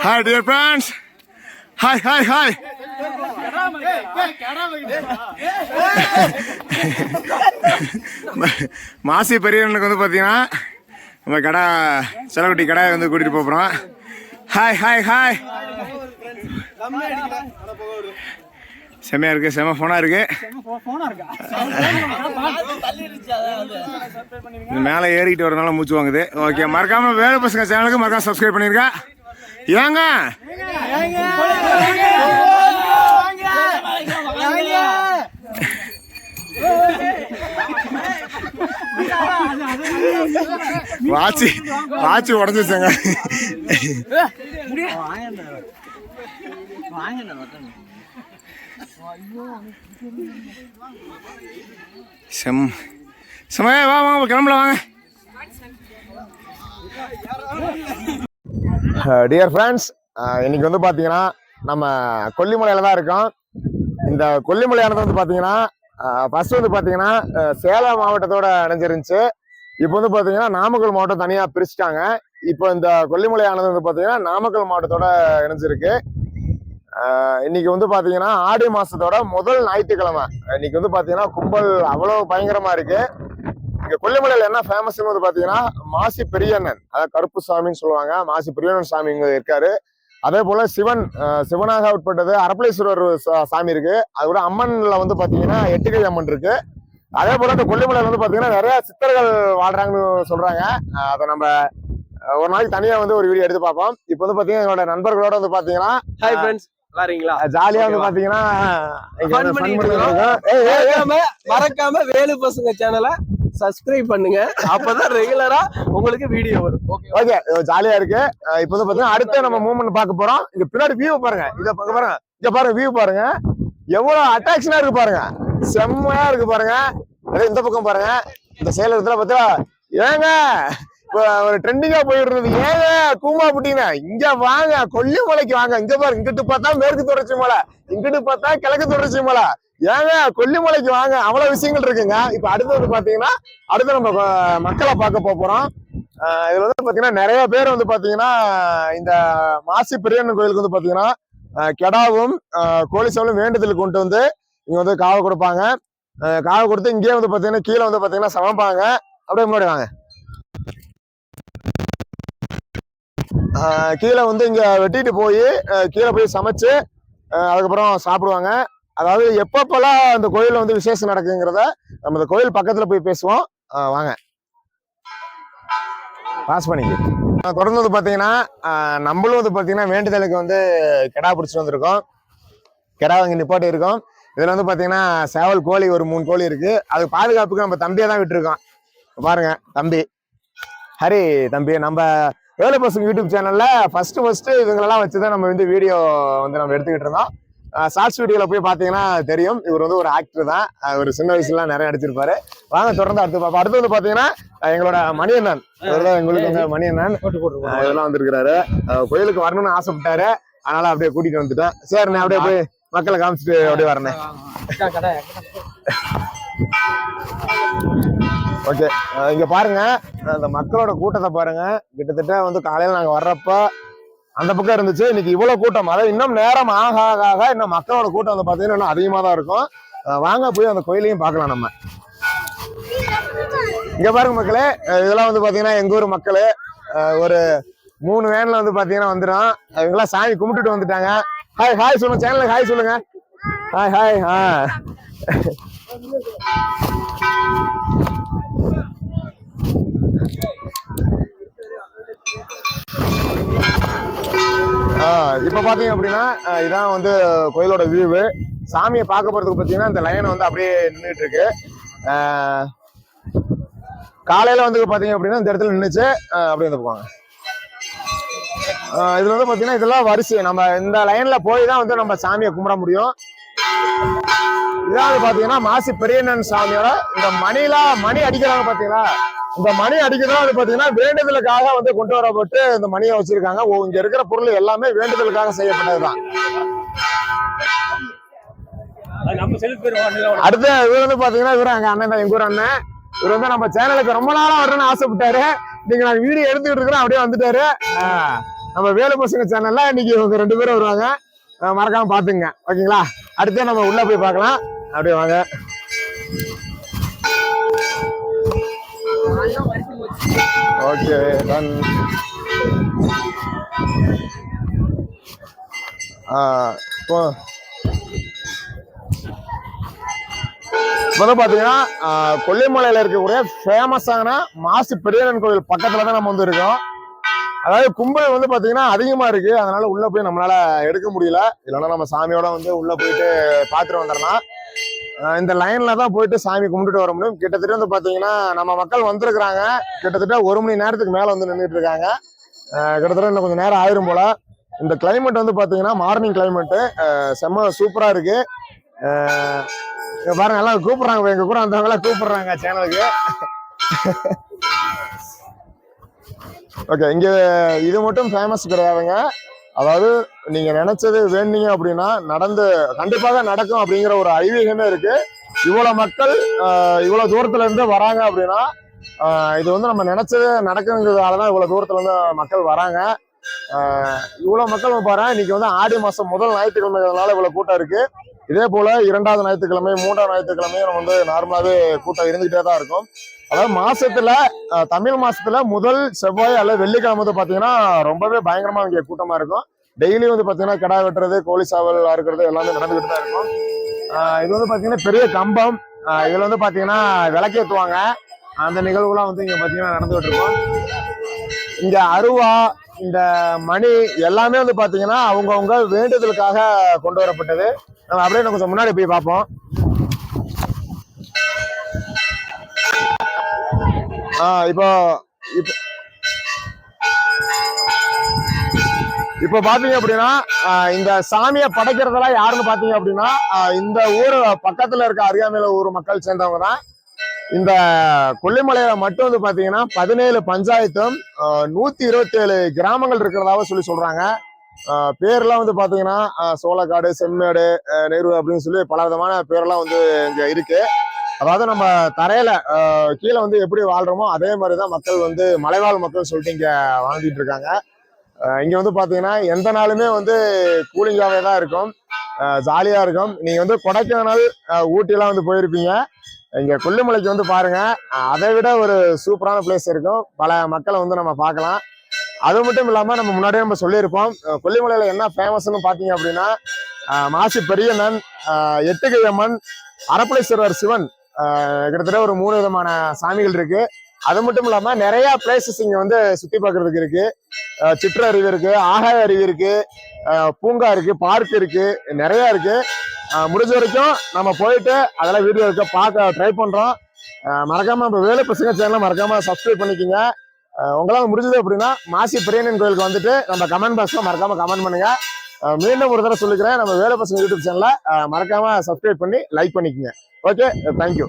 Hi, dear friends. Hi, hi, hi. மாசி பெரியவனுக்கு வந்து பார்த்தீங்கன்னா நம்ம கடை செலவட்டி கடை வந்து கூட்டிகிட்டு போகிறோம் ஹாய் ஹாய் ஹாய் செம்மையா இருக்கு செம்ம ஃபோனா இருக்கு. இந்த மேலே ஏறிக்கிட்டு வரனால மூச்சு வாங்குது. ஓகே மறக்காம வேலை பசங்க சேனலுக்கு மறக்காம சப்ஸ்கிரைப் பண்ணிருக்கா ஏங்க? வாட்சி வாட்சி உடஞ்சிச்சாங்க செம் செம்மையா வா வாங்க கிளம்பல வாங்க. டியர் ஃப்ரெண்ட்ஸ் இன்னைக்கு வந்து பார்த்தீங்கன்னா நம்ம கொல்லிமலையில் தான் இருக்கோம். இந்த கொல்லிமலையானது வந்து பார்த்தீங்கன்னா ஃபர்ஸ்ட் வந்து பார்த்தீங்கன்னா சேலம் மாவட்டத்தோட இணைஞ்சிருந்துச்சு இப்போ வந்து பார்த்தீங்கன்னா நாமக்கல் மாவட்டம் தனியாக பிரிச்சுட்டாங்க. இப்போ இந்த கொல்லிமலையானது வந்து பார்த்தீங்கன்னா நாமக்கல் மாவட்டத்தோட இணைஞ்சிருக்கு. இன்னைக்கு வந்து பார்த்தீங்கன்னா ஆடி மாசத்தோட முதல் ஞாயிற்றுக்கிழமை. இன்னைக்கு வந்து பார்த்தீங்கன்னா கும்பல் அவ்வளோ பயங்கரமா இருக்கு. இங்கே கொல்லிமலையில் என்ன ஃபேமஸ்னு வந்து பார்த்தீங்கன்னா மாசி பெரியண்ணன் அதாவது கருப்பு சாமின்னு சொல்லுவாங்க. மாசி பெரியண்ணன் சாமி இங்கே இருக்காரு. அதே போல சிவன் சிவனாக உட்பட்டது அரப்பளீஸ்வரர் சாமி இருக்கு. அது கூட அம்மன்ல வந்து பாத்தீங்கன்னா எட்டுக்கை அம்மன் இருக்கு. அதே போல இந்த கொல்லிமலையில வந்து பாத்தீங்கன்னா நிறைய சித்தர்கள் வாழ்றாங்கன்னு சொல்றாங்க. அஹ், அதை நம்ம ஒரு நாளைக்கு தனியா வந்து ஒரு வீடியோ எடுத்து பார்ப்போம். இப்போ வந்து பாத்தீங்கன்னா என்னோட நண்பர்களோட வந்து பாத்தீங்கன்னா ஹாய் ஃப்ரெண்ட்ஸ் ஜாலியா வந்து பாத்தீங்கன்னா மறக்காம வேலு பசங்க சேனலை சப்ஸ்கிரைப் பண்ணுங்க. அப்பதான் ரெகுலரா உங்களுக்கு வீடியோ வரும். ஓகே ஓகே ஜாலியா இருக்கு. இப்போ வந்து பாத்தீங்கன்னா அடுத்த நம்ம மூவ்மெண்ட் பார்க்க போறோம். இங்க பின்னாடி வியூ பாருங்க. இத பாக்க பாருங்க. இங்க பாருங்க வியூ பாருங்க. எவ்வளவு அட்ராக்ஷனா இருக்கு பாருங்க. செம்மையா இருக்கு பாருங்க. அதே இந்த பக்கம் பாருங்க. இந்த செயல் இடத்துல பார்த்தா ஏங்க இப்போ ஒரு ட்ரெண்டிங்கா போயிட்டு ஏங்க கூமா புட்டிங்க. இங்க வாங்க கொல்லிமலைக்கு வாங்க. இங்க பாருங்க இங்கிட்டு பார்த்தா மேற்கு தொடர்ச்சி மலை. இங்கிட்டு பார்த்தா கிழக்கு தொடர்ச்சி மலை. ஏங்க கொல்லிமலைக்கு வாங்க. அவ்வளவு விஷயங்கள் இருக்குங்க. இப்ப அடுத்து வந்து பாத்தீங்கன்னா அடுத்து நம்ம மக்களை பார்க்க போறோம். இதுல வந்து பாத்தீங்கன்னா நிறைய பேர் வந்து பாத்தீங்கன்னா இந்த மாசி பெரியண்ணன் கோயிலுக்கு வந்து பாத்தீங்கன்னா கெடாவும் ஆஹ் கோழி வேண்டுதல் கொண்டு வந்து இங்க வந்து காவை கொடுப்பாங்க. காவை கொடுத்து இங்கேயே வந்து பாத்தீங்கன்னா கீழே வந்து பாத்தீங்கன்னா சமைப்பாங்க. அப்படியே முன்னாடி வாங்க. கீழே வந்து இங்க வெட்டிட்டு போய் கீழே போய் சமைச்சு அதுக்கப்புறம் சாப்பிடுவாங்க. அதாவது எப்பப்பெல்லாம் அந்த கோயில் வந்து விசேஷம் நடக்குங்கிறத நம்ம இந்த கோயில் பக்கத்தில் போய் பேசுவோம். வாங்க. பாஸ் பண்ணிக்கு. தொடர்ந்து வந்து பார்த்தீங்கன்னா நம்மளும் வந்து பார்த்தீங்கன்னா வேண்டுதலுக்கு வந்து கிடா பிடிச்சிட்டு வந்திருக்கோம். கிடா வாங்கி நிப்பாட்டி இருக்கோம். இதில் வந்து பார்த்தீங்கன்னா சேவல் கோழி ஒரு மூணு கோழி இருக்குது அது பாதுகாப்புக்கு நம்ம தம்பியை தான் விட்டுருக்கோம். பாருங்க தம்பி. ஹரி தம்பி நம்ம வேலை பசங்க யூடியூப் சேனலில் ஃபஸ்ட்டு ஃபஸ்ட்டு இவங்களெல்லாம் வச்சு தான் நம்ம வந்து வீடியோ வந்து நம்ம எடுத்துக்கிட்டு இருந்தோம். ஷார்ட்ஸ் வீடியோல போய் பார்த்தீங்கன்னா தெரியும். இவர் வந்து ஒரு ஆக்டர் தான். ஒரு சின்ன வயசுல நிறைய நடிச்சிருப்பாரு. வாங்க தொடர்ந்து அடுத்து பார்ப்போம். அடுத்து வந்து பார்த்தீங்கன்னா எங்களோட மணியண்ணன். இவர் தான் எங்களுக்கு வந்து மணியண்ணன். இதெல்லாம் வந்திருக்கிறாரு. கோயிலுக்கு வரணும்னு ஆசைப்பட்டாரு. அதனால அப்படியே கூட்டிட்டு வந்துட்டேன் சரி நான் அப்படியே போய் மக்களை காமிச்சிட்டு அப்படியே வரேன் ஓகே. இங்க பாருங்க. அந்த மக்களோட கூட்டத்தை பாருங்க. கிட்டத்தட்ட வந்து காலையில நாங்க வர்றப்ப அந்த பக்கம் இருந்துச்சு. இன்னைக்கு இவ்வளவு கூட்டம். அதாவது இன்னும் நேரம் ஆக ஆக ஆக இன்னும் மக்களோட கூட்டம் வந்து பாத்தீங்கன்னா இன்னும் அதிகமா தான் இருக்கும் வாங்க போய் அந்த கோயிலையும் பார்க்கலாம் நம்ம. இங்க பாருங்க மக்களே இதெல்லாம் வந்து பாத்தீங்கன்னா எங்க ஊர் மக்களே ஒரு மூணு வேன்ல வந்து பாத்தீங்கன்னா வந்துடும். இவங்கெல்லாம் சாமி கும்பிட்டுட்டு வந்துட்டாங்க. ஹாய் ஹாய் சொல்லுங்க சேனலுக்கு ஹாய் சொல்லுங்க. ஹாய் ஹாய் ஆ இப்ப பாத்தீங்க அப்படின்னா இதான் வந்து கோயிலோட வியூவு சாமியை பார்க்க போறதுக்கு பாத்தீங்கன்னா இந்த லைன் வந்து அப்படியே நின்றுட்டு இருக்கு. ஆஹ் காலையில வந்து பாத்தீங்க அப்படின்னா இந்த இடத்துல நின்றுச்சு அப்படியே வந்து போவாங்க இதுல வந்து பாத்தீங்கன்னா இதெல்லாம் வரிசை. நம்ம இந்த லைன்ல போய் தான் வந்து நம்ம சாமியை கும்பிட முடியும். இதாவது பாத்தீங்கன்னா மாசி பெரியண்ணன் சாமியோட இந்த மணில மணி அடிக்கிறாங்க பாத்தீங்களா? இந்த மணி அடிக்கிறதா வந்து பாத்தீங்கன்னா வேண்டுதலுக்காக வந்து கொண்டு வரப்பட்டு இந்த மணியை வச்சிருக்காங்க. இங்க இருக்கிற பொருள் எல்லாமே வேண்டுதலுக்காக செய்யப்பட்டதுதான். அடுத்து இவர் வந்து பாத்தீங்கன்னா இவர் எங்க அண்ணன் தான் எங்க ஊர் அண்ணன். இவர் வந்து நம்ம சேனலுக்கு ரொம்ப நாளா வரணும்னு ஆசைப்பட்டாரு. இன்னைக்கு நான் வீடியோ எடுத்துக்கிட்டு இருக்கிறேன் அப்படியே வந்துட்டாரு. நம்ம வேலு பசங்க சேனல்ல இன்னைக்கு இவங்க ரெண்டு பேரும் வருவாங்க. மறக்காம பாத்துங்க. ஓகேங்களா? அடுத்து நம்ம உள்ள போய் பார்க்கலாம். அப்படியே வாங்க. ஓகே டன் இப்போ இப்போ வந்து பார்த்தீங்கன்னா கொல்லிமலையில் இருக்கக்கூடிய ஃபேமஸான மாசு பெரியண்ணன் கோவில் பக்கத்தில் தான் நம்ம வந்து இருக்கோம். அதாவது கும்பல் வந்து பார்த்தீங்கன்னா அதிகமாக இருக்குது அதனால உள்ளே போய் நம்மளால எடுக்க முடியல. இல்லைன்னா நம்ம சாமியோட வந்து உள்ளே போயிட்டு பார்த்துட்டு வந்துடலாம். இந்த லைன்ல தான் போயிட்டு சாமி கும்பிட்டுட்டு வர முடியும். கிட்டத்தட்ட வந்து பாத்தீங்கன்னா நம்ம மக்கள் வந்திருக்கிறாங்க. கிட்டத்தட்ட ஒரு மணி நேரத்துக்கு மேல வந்து நின்றுட்டு இருக்காங்க. கிட்டத்தட்ட இன்னும் கொஞ்சம் நேரம் ஆயிரும் போல. இந்த கிளைமேட் வந்து பாத்தீங்கன்னா மார்னிங் கிளைமேட்டு செம்ம சூப்பரா இருக்கு. பாருங்க எல்லாம் கூப்பிடுறாங்க. எங்க கூட வந்தவங்க எல்லாம் கூப்பிடுறாங்க சேனலுக்கு ஓகே இங்க இது மட்டும் ஃபேமஸ் கிடையாதுங்க. அதாவது நீங்க நினைச்சது வேண்டிங்க அப்படின்னா நடந்து கண்டிப்பாக நடக்கும் அப்படிங்கிற ஒரு ஐதீகமே இருக்கு. இவ்வளவு மக்கள் இவ்வளவு தூரத்துல இருந்து வராங்க அப்படின்னா இது வந்து நம்ம நினைச்சது நடக்குங்கிறதால தான் இவ்வளவு தூரத்துல இருந்து மக்கள் வராங்க. இவ்வளவு மக்கள் பாரு இன்னைக்கு வந்து ஆடி மாசம் முதல் ஞாயிற்றுக்கிழமைனால இவ்வளவு கூட்டம் இருக்கு. இதே போல இரண்டாவது ஞாயிற்றுக்கிழமை மூன்றாவது ஞாயிற்றுக்கிழமையும் நம்ம வந்து நார்மலாவே கூட்டம் இருந்துகிட்டே தான் இருக்கும். அதாவது மாசத்துல தமிழ் மாசத்துல முதல் செவ்வாய் அல்லது வெள்ளிக்கிழமை வந்து பாத்தீங்கன்னா ரொம்பவே பயங்கரமா இங்கே கூட்டமா இருக்கும். டெய்லி வந்து பாத்தீங்கன்னா கிடா வெட்டுறது கோழி சாவல் அறுக்கிறது எல்லாமே நடந்துகிட்டு தான் இருக்கும். இது வந்து பாத்தீங்கன்னா பெரிய கம்பம். இதுல வந்து பாத்தீங்கன்னா விளக்கேற்றுவாங்க அந்த நிகழ்வுலாம் வந்து இங்க பாத்தீங்கன்னா நடந்துகிட்டு இருக்கும். இங்க அருவா இந்த மணி எல்லாமே வந்து பார்த்தீங்கன்னா அவங்கவுங்க வேண்டுதலுக்காக கொண்டு வரப்பட்டது. நம்ம அப்படியே கொஞ்சம் முன்னாடி போய் பார்ப்போம். ஆ இப்போ இப்போ இப்போ பாத்தீங்க அப்படின்னா இந்த சாமியை படைக்கிறதெல்லாம் யாருன்னு பாத்தீங்க அப்படின்னா இந்த ஊர் பக்கத்துல இருக்க அருகாமையில ஊர் மக்கள் சேர்ந்தவங்க தான். இந்த கொல்லிமலையில மட்டும் வந்து பாத்தீங்கன்னா பதினேழு பஞ்சாயத்தும் நூத்தி இருபத்தி ஏழு கிராமங்கள் இருக்கிறதாவும் சொல்லி சொல்றாங்க. பேர்லாம் வந்து பாத்தீங்கன்னா சோளக்காடு செம்மேடு ஆஹ் நெரு அப்படின்னு சொல்லி பல விதமான பேர்லாம் வந்து இங்க இருக்கு. அதாவது நம்ம தரையில கீழே வந்து எப்படி வாழ்றோமோ அதே மாதிரி தான் மக்கள் வந்து மலைவாழ் மக்கள் சொல்லிட்டு இங்க வாழ்ந்துட்டு இருக்காங்க. இங்க வந்து பாத்தீங்கன்னா எந்த நாளுமே வந்து கூலிங்காவே தான் இருக்கும். ஜாலியா இருக்கும். நீங்க வந்து கொடைக்கானல் ஊட்டிலாம் வந்து போயிருப்பீங்க. இங்க கொல்லிமலைக்கு வந்து பாருங்க. அதை விட ஒரு சூப்பரான பிளேஸ் இருக்கும். பல மக்களை வந்து நம்ம பார்க்கலாம். அது மட்டும் இல்லாம நம்ம முன்னாடியே நம்ம சொல்லியிருப்போம். கொல்லிமலையில் கொல்லிமலையில என்ன ஃபேமஸ்னு பார்த்தீங்க அப்படின்னா மாசி பெரியண்ணன் ஆஹ் எட்டுக்கையம்மன் அரப்பளேஸ்வரர் சிவன். கிட்டத்தட்ட ஒரு மூணு விதமான சாமிகள் இருக்கு. அது மட்டும் இல்லாம நிறைய பிளேசஸ் இங்க வந்து சுத்தி பாக்குறதுக்கு இருக்கு. சிற்ற அருவி இருக்கு ஆகாய அருவி இருக்கு பூங்கா இருக்கு பார்க் இருக்கு நிறைய இருக்கு. முடிஞ்ச வரைக்கும் நம்ம போயிட்டு அதெல்லாம் வீடியோ இருக்க பார்க்க ட்ரை பண்றோம். மறக்காமல் மறக்காம நம்ம வேலை பசங்க சேனலை மறக்காம சப்ஸ்கிரைப் பண்ணிக்கோங்க. உங்களால் முடிஞ்சது அப்படின்னா மாசி பெரியண்ணன் கோயிலுக்கு வந்துட்டு நம்ம கமெண்ட் பாக்ஸ்ல மறக்காம கமெண்ட் பண்ணுங்க. மீண்டும் ஒரு தடவை சொல்லிக்கிறேன் நம்ம வேலை பசங்க யூடியூப் சேனலை மறக்காம சப்ஸ்கிரைப் பண்ணி லைக் பண்ணிக்கோங்க. Okay thank you